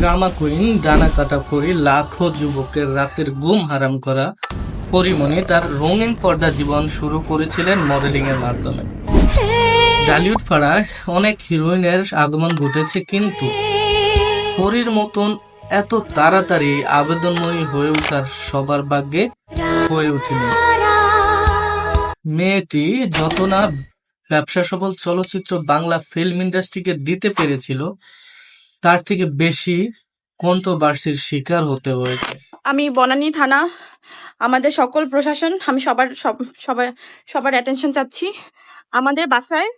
Drama queen ডানা কাটা পরি লাখো যুবকের রাতের ঘুম হারাম করা পরিমণি তার রঙিন পর্দা জীবন শুরু করেছিলেন মডেলিং এর মাধ্যমে। ডালিউড পাড়ায় অনেক হিরোইনের আগমন ঘটেছে কিন্তু পরীর মতন এত তাড়াতাড়ি আবেদনময়ী হয়ে ওঠার সবার ভাগ্যে হয়ে ওঠেনি। মেয়েটি যত না ব্যবসা সফল চলচ্চিত্র বাংলা ফিল্ম ইন্ডাস্ট্রিকে দিতে পেরেছিল তার থেকে বেশি কন্ট্রোভার্সির শিকার হতে হয়েছে। আমি বনানী থানা, আমাদের সকল প্রশাসন, আমি সবার সব- সবার অ্যাটেনশন চাচ্ছি। আমাদের বাসায়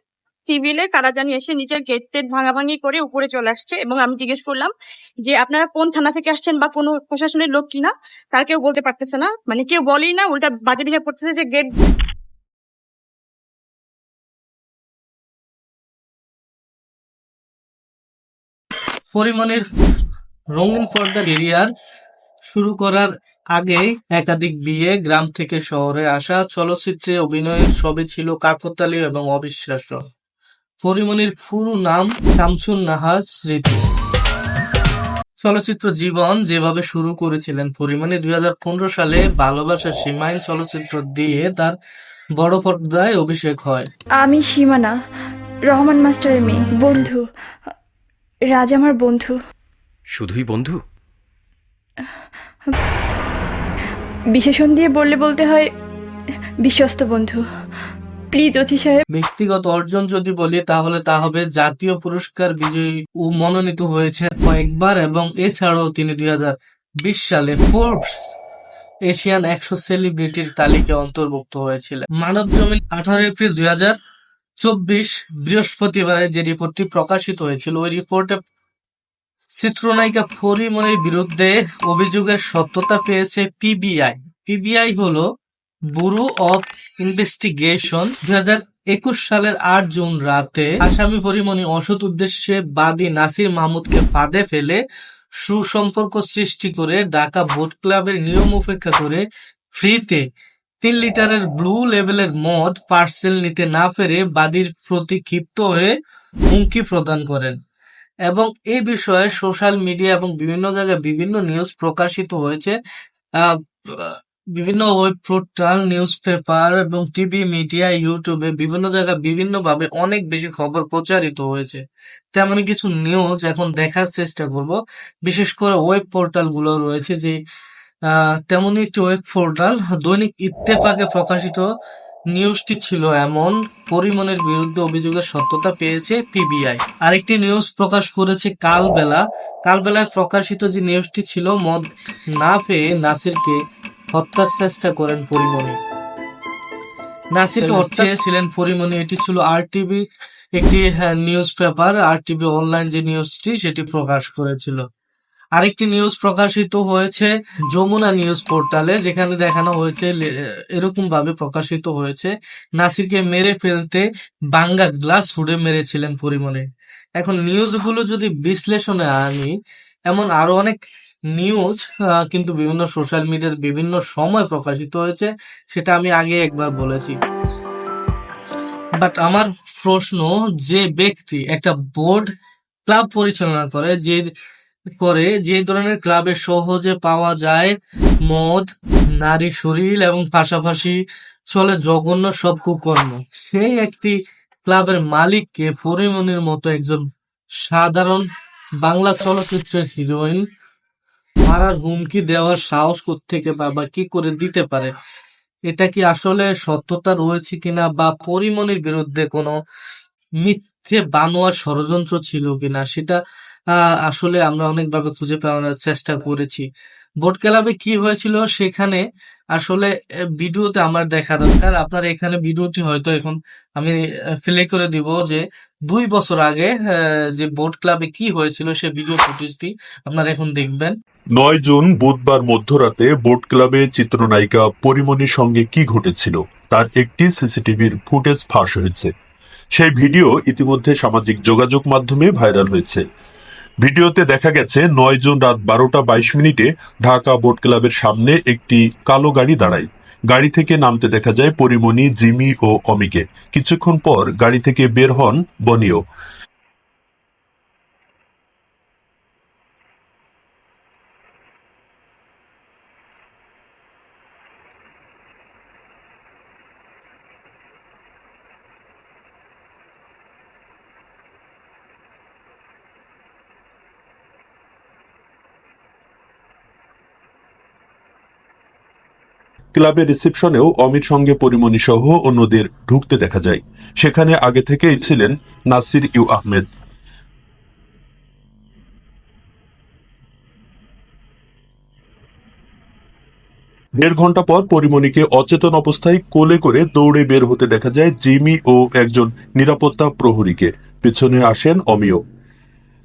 টিভিলে কারা জানি এসে নিচের গেট টেট ভাঙাভাঙি করে উপরে চলে আসছে এবং আমি জিজ্ঞেস করলাম যে, আপনারা কোন থানা থেকে আসছেন বা কোনো প্রশাসনের লোক কিনা? তার কেউ বলতে পারতেছে না। মানে কেউ বলেই না, উল্টা বাজে বিহেভ করতেছে যে গেট পরিমণির রঙিন পর্দার এরিয়ার শুরু করার আগে একাধিক বিয়ে গ্রাম থেকে শহরে আসা, চলচ্চিত্রে অভিনয়ের সবই ছিল কাকতালীয় এবং অবিশ্বাস্য। পরিমণির পুরো নাম শামসুন নাহার স্মৃতি। চলচ্চিত্র জীবন যেভাবে শুরু করেছিলেন পরিমণি, দুই সালে ভালোবাসার সীমাহীন চলচ্চিত্র দিয়ে তার বড় পর্দায় অভিষেক হয়। আমি সীমানা, রহমান মাস্টারের মেয়ে, বন্ধু। রাজ আমার বন্ধু। শুধুই বন্ধু? বিশেষণ দিয়ে বললে বলতে হয় বিশ্বস্ত বন্ধু। প্লিজ অতি সাহেব। ব্যক্তিগত অর্জন যদি বলি তাহলে তা হবে জাতীয় পুরস্কার বিজয়ী ও মনোনীত হয়েছে কয়েকবার এবং এছাড়াও তিনি দুই বিশ সালে ফোর্বস এশিয়ান একশো সেলিব্রিটির তালিকায় অন্তর্ভুক্ত হয়েছিলেন। মানব জমিন আঠারো এপ্রিল দুই হাজার চব্বিশ বৃহস্পতিবারে যে রিপোর্টটি প্রকাশিত হয়েছিল, ওই রিপোর্টে চিত্রনায়িকা ফরিমনের বিরুদ্ধে অভিযোগের সত্যতা পেয়েছে পিবিআই। পিবিআই হলো ব্যুরো অফ ইনভেস্টিগেশন। দুই একুশ সালের আট জুন রাতে আসামি পরিমণি অসৎ উদ্দেশ্যে বাদী নাসির মাহমুদকে ফাঁদে ফেলে সুসম্পর্ক সৃষ্টি করে ঢাকা বোট ক্লাবের নিয়ম উপেক্ষা করে ফ্রিতে তিন লিটারের ব্লু লেভেলের মদ পার্সেল নিতে না পেরে বাদীর প্রতি ক্ষিপ্ত হয়ে হুমকি প্রদান করেন। এবং এই বিষয়ে সোশ্যাল মিডিয়া এবং বিভিন্ন জায়গায় বিভিন্ন নিউজ প্রকাশিত হয়েছে। বিভিন্ন ওয়েব পোর্টাল নিউজ পেপার এবং টিভি, মিডিয়া, ইউটিউবে বিভিন্ন জায়গায় বিভিন্নভাবে অনেক বেশি খবর প্রচারিত হয়েছে। তেমনই কিছু নিউজ এখন দেখার চেষ্টা করব। বিশেষ করে ওয়েব পোর্টালগুলো রয়েছে যে আহ, তেমনই একটি ওয়েব পোর্টাল দৈনিক ইত্তেফাকে প্রকাশিত নিউজটি ছিল এমন। পরিমণের বিরুদ্ধে অভিযোগের সত্যতা পেয়েছে পিবিআই আরেকটি নিউজ প্রকাশ করেছে কালবেলা। কালবেলায় প্রকাশিত যে নিউজটি ছিল মদ না পেয়ে নাসিরকে হত্যার চেষ্টা করেন পরিমণি। নাসির চেয়েছিলেন পরিমণি এটি ছিল আর টিভি একটি নিউজ পেপার আর টিভি অনলাইন যে নিউজটি সেটি প্রকাশ করেছিল। আরেকটি নিউজ প্রকাশিত হয়েছে যমুনা নিউজ পোর্টালে যেখানে দেখানো হয়েছে এরকম ভাবে প্রকাশিত হয়েছে, নাসিরকে মেরে ফেলতে বাঙ্গা গ্লাস ছুড়ে মেরেছিলেন পরিমণি। এখন নিউজগুলো যদি বিশ্লেষণে আনি, এমন আরও অনেক নিউজ কিন্তু বিভিন্ন সোশ্যাল মিডিয়ার বিভিন্ন সময় প্রকাশিত হয়েছে, সেটা আমি আগে একবার বলেছি। বাট আমার প্রশ্ন, যে ব্যক্তি একটা বোর্ড ক্লাব পরিচালনা করে, যে করে যে ধরনের ক্লাবে সহজে পাওয়া যায়, মদ, নারী শরীর এবং পাশাপাশি চলে জঘন্য সব কুকর্ম। সেই একটি ক্লাবের মালিককে পরিমণির মতো একজন সাধারণ বাংলা চলচ্চিত্রের হিরোইন মারার হুমকি দেওয়ার সাহস থেকে বা বা কি করে দিতে পারে? এটা কি আসলে সত্যতা রয়েছে কিনা বা পরিমণির বিরুদ্ধে কোনো মিথ্যে বানোয়ার ষড়যন্ত্র ছিল কিনা? সেটা আসলে আমরা অনেকভাবে খুঁজে পাওয়ার চেষ্টা করেছি। বোট ক্লাবে কি হয়েছিল সেখানে আসলে ভিডিওতে আমার দেখা দরকার। আপনার এখানে ভিডিওটি হয়তো এখন আমি প্লে করে দিব যে, দুই বছর আগে যে বোট ক্লাবে কি হয়েছিল সে ভিডিও ফুটেজটি আপনারা এখন দেখবেন। নয় জুন বুধবার মধ্যরাতে বোট ক্লাবে চিত্রনায়িকা পরিমণির সঙ্গে কি ঘটেছিল, তার একটি সিসিটিভির ফুটেজ ফাঁস হয়েছে। সেই ভিডিও ইতিমধ্যে সামাজিক যোগাযোগ মাধ্যমে ভাইরাল হয়েছে। ভিডিওতে দেখা গেছে, নয় জুন রাত বারোটা বাইশ মিনিটে ঢাকা বোট ক্লাবের সামনে একটি কালো গাড়ি দাঁড়ায়। গাড়ি থেকে নামতে দেখা যায় পরিমণি, জিমি ও অমিকে। কিছুক্ষণ পর গাড়ি থেকে বের হন বনিও। ক্লাবের রিসেপশনেও অমির সঙ্গে পরিমণি সহ অন্যদের ঢুকতে দেখা যায়। সেখানে আগে থেকেই ছিলেন নাসির ইউ আহমেদ। দেড় ঘণ্টা পর পরিমণিকে অচেতন অবস্থায় কোলে করে দৌড়ে বের হতে দেখা যায় জিমি ও একজন নিরাপত্তা প্রহরীকে। পিছনে আসেন অমিয়।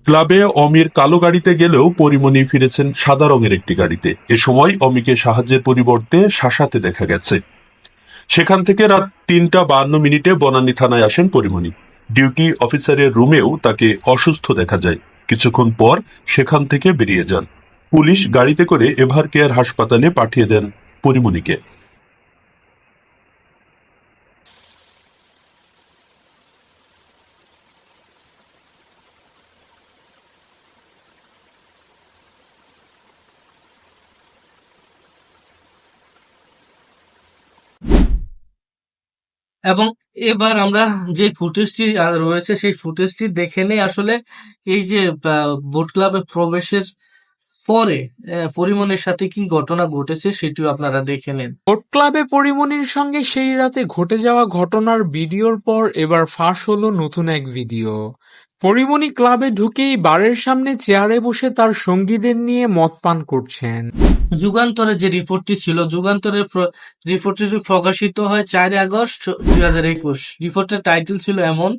ক্লাবে অমির কালো গাড়িতে গেলেও পরিমণি ফিরেছেন সাদা রঙের একটি গাড়িতে। এ সময় অমিকে সাহায্যের পরিবর্তে শাসাতে দেখা গেছে। সেখান থেকে রাত তিনটা বান্ন মিনিটে বনানী থানায় আসেন পরিমণি। ডিউটি অফিসারের রুমেও তাকে অসুস্থ দেখা যায়। কিছুক্ষণ পর সেখান থেকে বেরিয়ে যান। পুলিশ গাড়িতে করে এভার কেয়ার হাসপাতালে পাঠিয়ে দেন পরিমণিকে। এবং এবার আমরা যে ফুটেজটি রয়েছে সেই ফুটেজটি দেখে নেই। আসলে এই যে বোট ক্লাবে প্রবেশের পরে আহ, পরিমণের সাথে কি ঘটনা ঘটেছে সেটিও আপনারা দেখে নেন। বোট ক্লাবে পরিমনির সঙ্গে সেই রাতে ঘটে যাওয়া ঘটনার ভিডিওর পর এবার ফাঁস হলো নতুন এক ভিডিও। পরিমণি ক্লাবে ঢুকেই বারের সামনে চেয়ারে বসে তার সঙ্গীদের নিয়ে মদ পান করছেন। যুগান্তরে যে রিপোর্টটি ছিল, যুগান্তরের প্র- রিপোর্টটি প্রকাশিত হয় চার আগস্ট দুই হাজার একুশ। রিপোর্টের টাইটেল ছিল এমন,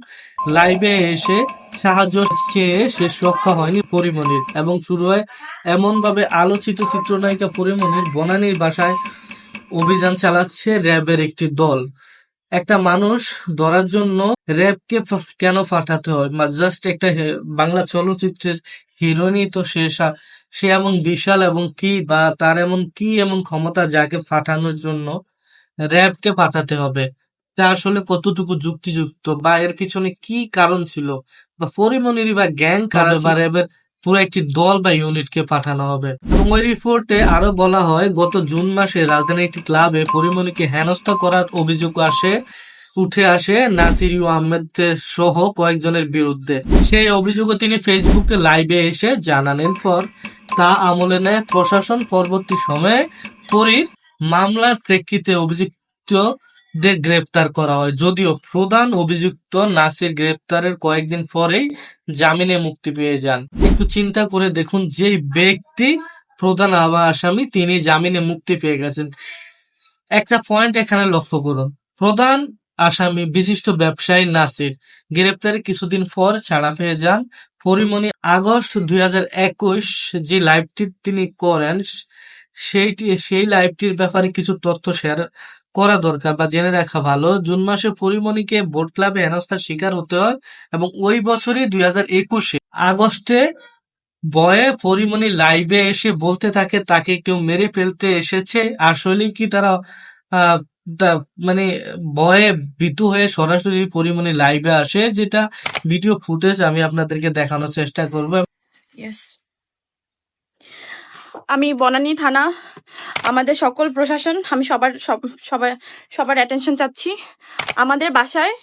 লাইভে এসে সাহায্য চেয়ে শেষ রক্ষা হয়নি পরিমণির এবং শুরু হয় এমন ভাবে আলোচিত চিত্রনায়িকা পরিমণির বনানীর বাসায় অভিযান চালাচ্ছে র্যাবের একটি দল। একটা মানুষ ধরার জন্য র্যাবকে কেন পাঠাতে হয়? জাস্ট একটা বাংলা চলচ্চিত্রের হিরোইনই তো সে সা- এমন বিশাল এবং কি বা তার এমন কি এমন ক্ষমতা যাকে পাঠানোর জন্য র্যাবকে পাঠাতে হবে? তা আসলে কতটুকু যুক্তিযুক্ত বা এর পিছনে কি কারণ ছিল? বা পরিমণির বা গ্যাং কারণ বা র্যাবের পুরো একটি দল বা ইউনিটকে পাঠানো হবে। এবং ওই রিপোর্টে আরও বলা হয়, গত জুন মাসে রাজধানীর একটি ক্লাবে পরিমণিকে হেনস্থা করার অভিযোগ আসে, উঠে আসে নাসির ইউ আহমেদ সহ কয়েকজনের বিরুদ্ধে। সেই অভিযোগও তিনি ফেসবুকে লাইভে এসে জানালেন পর তা আমলে নেয় প্রশাসন পরবর্তী সময়ে। পরীর মামলার প্রেক্ষিতে অভিযুক্তদের গ্রেপ্তার করা হয়। যদিও প্রধান অভিযুক্ত নাসির গ্রেপ্তারের কয়েকদিন পরেই জামিনে মুক্তি পেয়ে যান। একটু চিন্তা করে দেখুন যে ব্যক্তি প্রধান আসামি, তিনি জামিনে মুক্তি পেয়ে গেছেন। একটা পয়েন্ট এখানে লক্ষ্য করুন। প্রধান আসামি বিশিষ্ট ব্যবসায়ী নাসির গ্রেপ্তারে কিছুদিন পর ছাড়া পেয়ে যান। পরিমণি আগস্ট দুই হাজার একুশ যে লাইভটি তিনি করেন, সেইটি, সেই লাইভটির ব্যাপারে কিছু তথ্য শেয়ার করা দরকার বা জেনে রাখা ভালো। জুন মাসে পরিমণিকে বোর্ড ক্লাবে হেনস্থার শিকার হতে হয় এবং ওই বছরই দুই হাজার একুশে আগস্টে বয়ে পরিমণি লাইভে এসে বলতে থাকে, তাকে কেউ মেরে ফেলতে এসেছে। আসলে কি তারা মানে ভয়ে ভীতু হয়ে সরাসরি পরিমণি লাইভে আসে, যেটা ভিডিও ফুটেজ আমি আপনাদেরকে দেখানোর চেষ্টা করব। আমি বনানী থানা আমাদের সকল প্রশাসন, আমি সবার, সব, সবাই, সবার অ্যাটেনশন চাচ্ছি। আমাদের বাসায়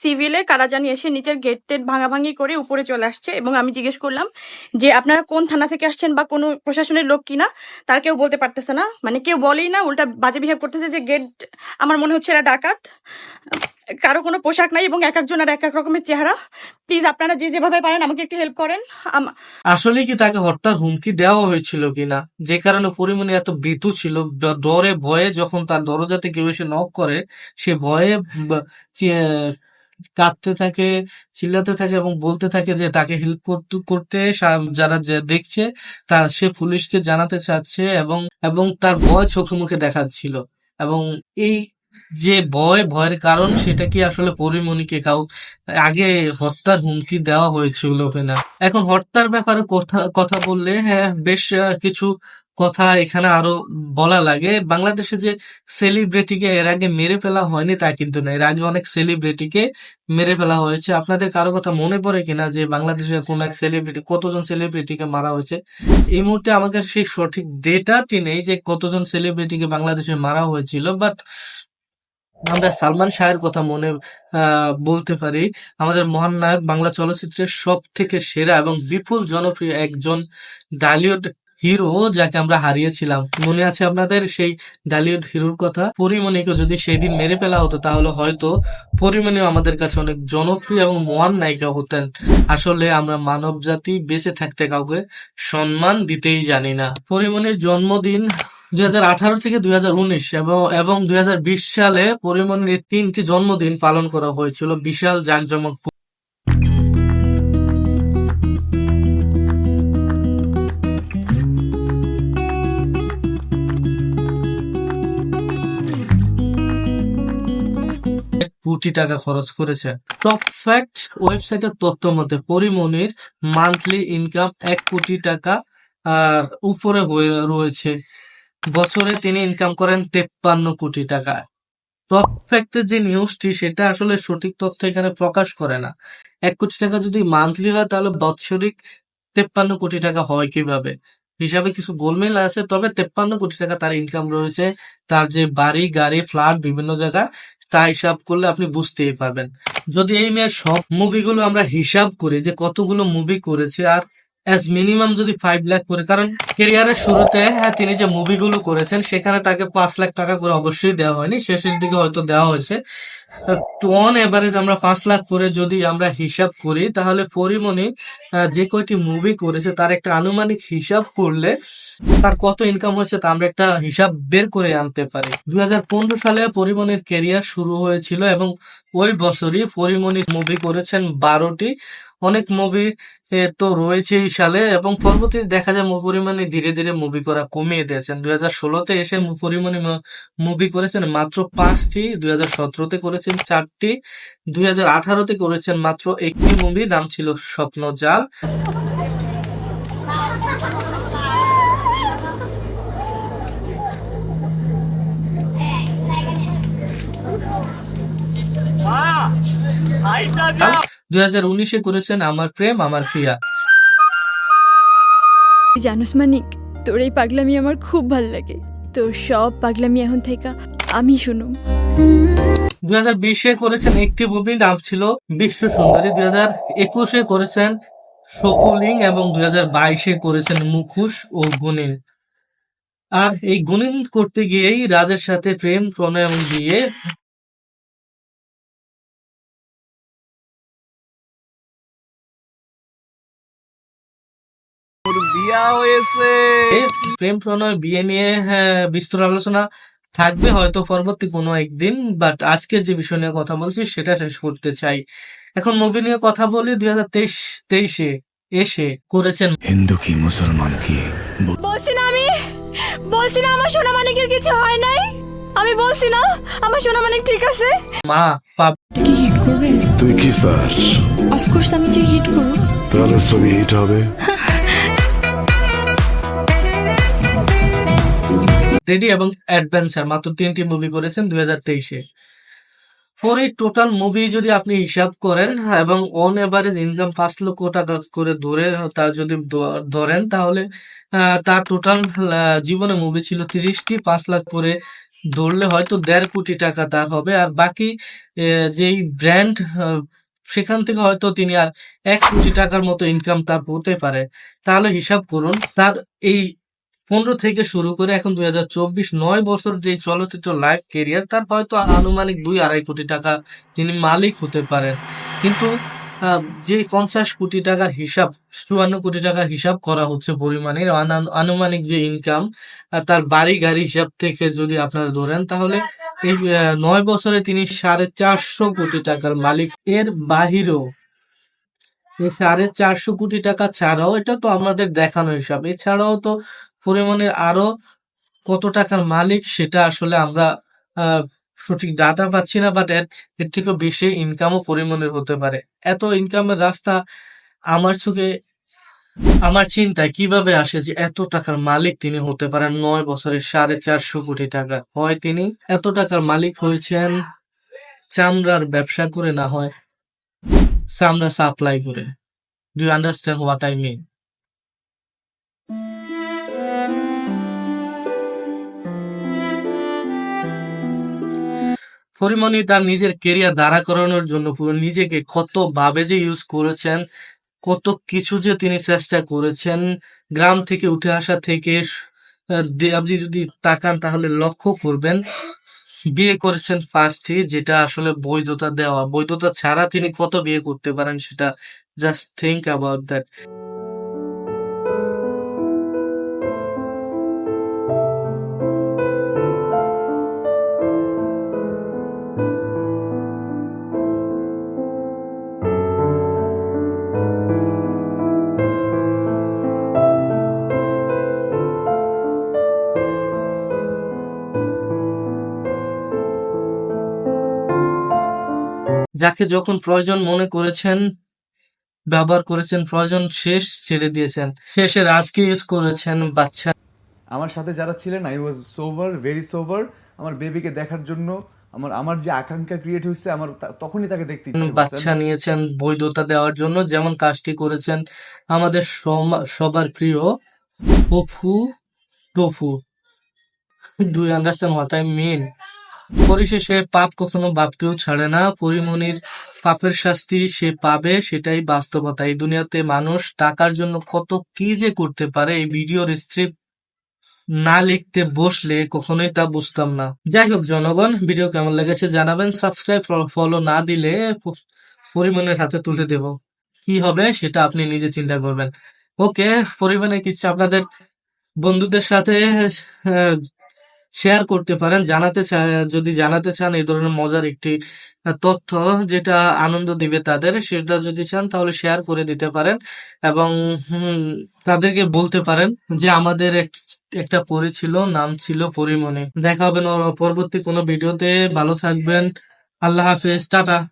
সিভিলে কারা জানি এসে নিচের গেট টেট ভাঙাভাঙি করে উপরে চলে আসছে এবং আমি জিজ্ঞেস করলাম যে, আপনারা কোন থানা থেকে আসছেন বা কোনো প্রশাসনের লোক কিনা? তার কেউ বলতে পারতেছে না। মানে কেউ বলেই না, উল্টা বাজে বিহেভ করতেছে যে গেট আমার মনে হচ্ছে এরা ডাকাত। কারও কোনো পোশাক নাই এবং এক একজনের এক এক রকমের চেহারা। প্লিজ আপনারা যে যেভাবে পারেন, আমাকে একটু হেল্প করেন। আসলে কি তাকে হত্যার হুমকি দেওয়া হয়েছিল কিনা? যে কারণে পরিমণি এত ভীতু ছিল ডরে ভয়ে যখন তার দরজাতে কেউ এসে নক করে, সে ভয়ে কাঁদতে থাকে, চিল্লাতে থাকে এবং বলতে থাকে যে তাকে হেল্প করতে যারা যে দেখছে, তা সে পুলিশকে জানাতে চাচ্ছে এবং এবং তার ভয় চোখে মুখে দেখাচ্ছিল। এবং এই যে ভয়, ভয়ের কারণ সেটা কি আসলে পরিমণিকে কাউ, আগে হত্যার হুমকি দেওয়া হয়েছিল কিনা? এখন হত্যার ব্যাপারে কথা কথা বললে হ্যাঁ বেশ কিছু কথা এখানে আরও বলা লাগে। বাংলাদেশে যে সেলিব্রিটিকে এর আগে মেরে ফেলা হয়নি তা কিন্তু না এর আগে অনেক সেলিব্রিটিকে মেরে ফেলা হয়েছে। আপনাদের কারও কথা মনে পড়ে কিনা যে বাংলাদেশের কোন এক সেলিব্রিটি কতজন সেলিব্রিটিকে মারা হয়েছে? এই মুহূর্তে আমার কাছে সেই সঠিক ডেটাটি নেই যে কতজন সেলিব্রিটিকে বাংলাদেশে মারা হয়েছিল বাট আমরা সালমান শাহের কথা মনে বলতে পারি। আমাদের মহান নায়ক বাংলা চলচ্চিত্রের সব থেকে সেরা এবং বিপুল জনপ্রিয় একজন ডালিউড হিরো যাকে আমরা হারিয়েছিলাম। মনে আছে আপনাদের সেই ডালিউড হিরোর কথা? পরিমণিকে যদি সেদিন মেরে ফেলা হতো, তাহলে হয়তো পরিমণিও আমাদের কাছে অনেক জনপ্রিয় এবং মহান নায়িকা হতেন। আসলে আমরা মানব জাতি বেঁচে থাকতে কাউকে সম্মান দিতেই জানি না। পরিমণির জন্মদিন দুই হাজার আঠারো থেকে দুই হাজার উনিশ এবং এবং দুই হাজার বিশ সালে পরিমণির তিনটি জন্মদিন পালন করা হয়েছিল বিশাল জাঁকজমক কোটি টাকা খরচ করেছে। টপ ফ্যাক্ট ওয়েবসাইটের তথ্য মতে পরিমণির মান্থলি ইনকাম এক কোটি টাকা, আর উপরে হয়ে রয়েছে। বছরে তিনি ইনকাম করেন তেপ্পান্ন কোটি টাকা। টপ যে নিউজটি সেটা আসলে সঠিক তথ্য এখানে প্রকাশ করে না। এক কোটি টাকা যদি মান্থলি হয়, তাহলে বৎসরিক তেপ্পান্ন কোটি টাকা হয় কীভাবে? হিসাবে কিছু গোলমেল আছে, তবে তেপ্পান্ন কোটি টাকা তার ইনকাম রয়েছে। তার যে বাড়ি, গাড়ি ফ্ল্যাট বিভিন্ন জায়গা, তা হিসাব করলে আপনি বুঝতেই পারবেন। যদি এই মেয়ের সব মুভিগুলো আমরা হিসাব করি যে কতগুলো মুভি করেছে আর অ্যাজ মিনিমাম যদি ফাইভ লাখ করে, কারণ কেরিয়ারের শুরুতে হ্যাঁ তিনি যে মুভিগুলো করেছেন, সেখানে তাকে পাঁচ লাখ টাকা করে অবশ্যই দেওয়া হয়নি, শেষের দিকে হয়তো দেওয়া হয়েছে। তো অন এভারেজ আমরা পাঁচ লাখ করে যদি আমরা হিসাব করি, তাহলে পরিমণি যে কয়টি মুভি করেছে, তার একটা আনুমানিক হিসাব করলে তার কত ইনকাম হয়েছে তা আমরা একটা হিসাব বের করে আনতে পারি। দুই হাজার পনেরো সালে পরিমণির ক্যারিয়ার শুরু হয়েছিল এবং ওই বছরই পরিমণি মুভি করেছেন বারোটি। অনেক মুভি তো রয়েছে এই সালে এবং পরবর্তীতে দেখা যায় পরিমাণে ধীরে ধীরে মুভি করা কমিয়ে দিয়েছেন। দুই হাজার ষোলোতে এসে পরিমাণে মুভি করেছেন মাত্র পাঁচটি, দুই হাজার সতেরোতে করেছেন চারটি, দুই হাজার আঠারোতে করেছেন মাত্র একটি মুভি নাম ছিল স্বপ্ন দুই হাজার উনিশে করেছেন আমার প্রেম আমার প্রিয়া জানোস মানিক তোর এই পাগলামি আমার খুব ভালো লাগে। তো সব পাগলামি এখন থেকে আমি শুনুম। দুই হাজার বিশে করেছেন একটি মুভি নাম ছিল বিশ্ব সুন্দরী। দুই হাজার একুশে করেছেন শকুলিং এবং দুই হাজার বাইশে করেছেন মুখোশ ও গুণিন। আর এই গুণিন করতে গিয়েই রাজের সাথে প্রেম প্রণয় এবং বিয়ে প্রেম প্রণয় বিয়ে নিয়ে হ্যাঁ, বিস্তর আলোচনা থাকবে হয়তো পরবর্তী কোনো একদিন বাট আজকে যে বিষয় নিয়ে কথা বলছি সেটা শেষ করতে চাই। এখন মুভি নিয়ে কথা বলি দুই হাজার তেইশ তেইশে এসে করেছেন। হিন্দু কি মুসলমান কি? বলছি না আমি। বলছি না আমার সোনা মানিকের কিছু হয় নাই। আমি বলছি না আমার সোনা মানিক ঠিক আছে। মা পাপ কি হিট করবে? তুই কি চাস অফকোর্স আমি যে হিট করুক তাহলে ছবি হিট হবে। রেডি এবং অ্যাডভেঞ্চার মাত্র তিনটি মুভি করেছেন দুই হাজার তেইশে। ফোর এই টোটাল মুভি যদি আপনি হিসাব করেন এবং অন এভারেজ ইনকাম পাঁচ লক্ষ টাকা করে ধরে, তা যদি ধরেন, তাহলে তার টোটাল জীবনে মুভি ছিল তিরিশটি, পাঁচ লাখ করে ধরলে হয়তো দেড় কোটি টাকা তার হবে। আর বাকি যেই ব্র্যান্ড সেখান থেকে হয়তো তিনি আর এক কোটি টাকার মতো ইনকাম তার হতে পারে। তাহলে হিসাব করুন, তার এই পনেরো থেকে শুরু করে এখন দুই হাজার চব্বিশ নয় বছর যে চলচ্চিত্র লাইফ কেরিয়ার তার হয়তো আনুমানিক দুই আড়াই কোটি টাকা তিনি মালিক হতে পারেন। কিন্তু যে পঞ্চাশ কোটি টাকার হিসাব, চুয়ান্ন কোটি টাকার হিসাব করা হচ্ছে পরিমাণের আনুমানিক যে ইনকাম তার বাড়ি গাড়ি হিসাব থেকে যদি আপনারা ধরেন, তাহলে এই নয় বছরে তিনি সাড়ে চারশো কোটি টাকার মালিক। এর বাহিরেও সাড়ে চারশো কোটি টাকা ছাড়াও, এটা তো আমাদের দেখানো হিসাব। এছাড়াও তো পরিমাণের আরও কত টাকার মালিক সেটা আসলে আমরা সঠিক ডাটা পাচ্ছি না বাট এর এর থেকেও বেশি ইনকামও পরিমাণের হতে পারে। এত ইনকামের রাস্তা আমার চোখে, আমার চিন্তায় কীভাবে আসে যে এত টাকার মালিক তিনি হতে পারেন? নয় বছরে সাড়ে চারশো কোটি টাকা হয় তিনি। এত টাকার মালিক হয়েছেন চামড়ার ব্যবসা করে না হয়, চামড়া সাপ্লাই করে। Do understand what I mean Porimoni তার নিজের কেরিয়ার দাঁড়া করানোর জন্য নিজেকে কত ভাবে যে ইউজ করেছেন, কত কিছু যে তিনি চেষ্টা করেছেন, গ্রাম থেকে উঠে আসা থেকে আপনি যদি তাকান তাহলে লক্ষ্য করবেন, বিয়ে করেছেন ফার্স্টই যেটা আসলে বৈধতা দেওয়া। বৈধতা ছাড়া তিনি কত বিয়ে করতে পারেন সেটা জাস্ট থিঙ্ক অ্যাবাউট দ্যাট যাকে যখন প্রয়োজন মনে করেছেন ব্যবহার করেছেন প্রয়োজন শেষ ছেড়ে দিয়েছেন। শেষে রাজকে ইউজ করেছেন বাচ্চা। আমার সাথে যারা ছিলেন I was sober very sober আমার বেবিকে দেখার জন্য আমার আমার যে আকাঙ্ক্ষা ক্রিয়েট হয়েছে আমার তখনই তাকে দেখতে বাচ্চা নিয়েছেন বৈধতা দেওয়ার জন্য যেমন কাজটি করেছেন আমাদের সবার প্রিয় পফু tofu. Do understand what I mean পরিশেষে পাপ কখনো বাপকেও ছাড়ে না। পরিমণির পাপের শাস্তি সে পাবে, সেটাই বাস্তবতা। এই দুনিয়াতে মানুষ টাকার জন্য কত কি যে করতে পারে, এই ভিডিওর স্ক্রিপ্ট না লিখতে বসলে কখনোই তা বুঝতাম না। যাই হোক, জনগণ, ভিডিও কেমন লেগেছে জানাবেন। সাবস্ক্রাইব, ফলো না দিলে পরিমাণের হাতে তুলে দেব। কি হবে সেটা আপনি নিজে চিন্তা করবেন। ওকে, পরিমাণের কিছু আপনাদের বন্ধুদের সাথে শেয়ার করতে পারেন, জানাতে যদি জানাতে চান, এই ধরনের মজার একটি তথ্য যেটা আনন্দ দিবে তাদের, সেটা যদি চান তাহলে শেয়ার করে দিতে পারেন এবং তাদেরকে বলতে পারেন যে আমাদের এক- একটা পরি ছিল, নাম ছিল পরিমণি। দেখা হবে পরবর্তী কোনো ভিডিওতে। ভালো থাকবেন। আল্লাহ হাফেজ। টাটা।